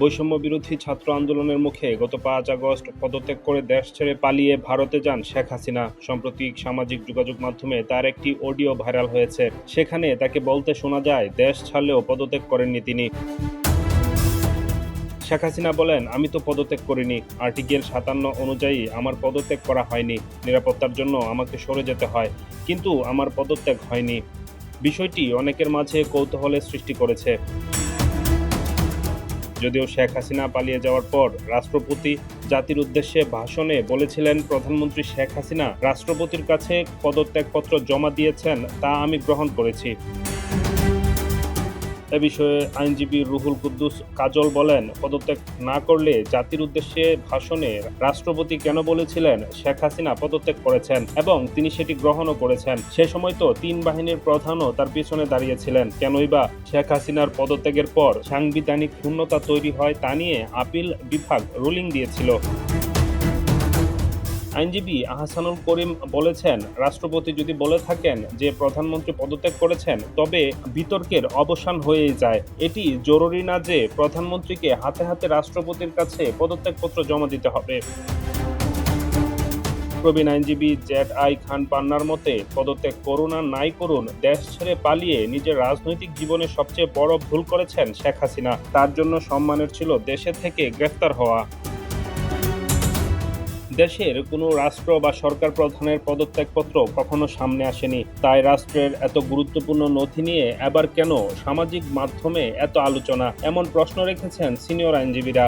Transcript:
বৈষম্য বিরোধী ছাত্র আন্দোলনের মুখে গত পাঁচ আগস্ট পদত্যাগ করে দেশ ছেড়ে পালিয়ে ভারতে যান শেখ হাসিনা। সম্প্রতি সামাজিক যোগাযোগ মাধ্যমে তার একটি অডিও ভাইরাল হয়েছে। সেখানে তাকে বলতে শোনা যায়, দেশ ছাড়লেও পদত্যাগ করেননি তিনি। শেখ হাসিনা বলেন, আমি তো পদত্যাগ করিনি। আর্টিকেল সাতান্ন অনুযায়ী আমার পদত্যাগ করা হয়নি। নিরাপত্তার জন্য আমাকে সরে যেতে হয়। কিন্তু আমার পদত্যাগ হয়নি। বিষয়টি অনেকের মাঝে কৌতূহলের সৃষ্টি করেছে। যদিও শেখ হাসিনা পালিয়ে যাওয়ার পর রাষ্ট্রপতি জাতির উদ্দেশ্যে ভাষণে বলেছিলেন, প্রধানমন্ত্রী শেখ হাসিনা রাষ্ট্রপতির কাছে পদত্যাগপত্র জমা দিয়েছেন তা আমি গ্রহণ করেছি। এ বিষয়ে আইনজীবী রুহুল কুদ্দুস কাজল বলেন, পদত্যাগ না করলে জাতির উদ্দেশ্যে ভাষণে রাষ্ট্রপতি কেন বলেছিলেন, শেখ হাসিনা পদত্যাগ করেছেন এবং তিনি সেটি গ্রহণও করেছেন। সে সময় তো তিন বাহিনীর প্রধানও তার পিছনে দাঁড়িয়েছিলেন। কেনই বা শেখ হাসিনার পদত্যাগের পর সাংবিধানিক শূন্যতা তৈরি হয় তা নিয়ে আপিল বিভাগ রুলিং দিয়েছিল। আইনজীবী আহসানুল করিম বলেছেন, রাষ্ট্রপতি যদি বলে থাকেন যে প্রধানমন্ত্রী পদত্যাগ করেছেন, তবে বিতর্কের অবসান হয়েই যায়। এটি জরুরি না যে প্রধানমন্ত্রীকে হাতে হাতে রাষ্ট্রপতির কাছে পদত্যাগপত্র জমা দিতে হবে। প্রবীণ আইনজীবী জ্যাট আই খান পান্নার মতে, পদত্যাগ করুন আর নাই করুন, দেশ ছেড়ে পালিয়ে নিজের রাজনৈতিক জীবনে সবচেয়ে বড় ভুল করেছেন শেখ হাসিনা। তার জন্য সম্মানের ছিল দেশে থেকে গ্রেফতার হওয়া। দেশের কোনো রাষ্ট্র বা সরকার প্রধানের পদত্যাগপত্র কখনো সামনে আসেনি। তাই রাষ্ট্রের এত গুরুত্বপূর্ণ নথি নিয়ে এবার কেন সামাজিক মাধ্যমে এত আলোচনা? এমন প্রশ্ন রেখেছেন সিনিয়র আইনজীবীরা।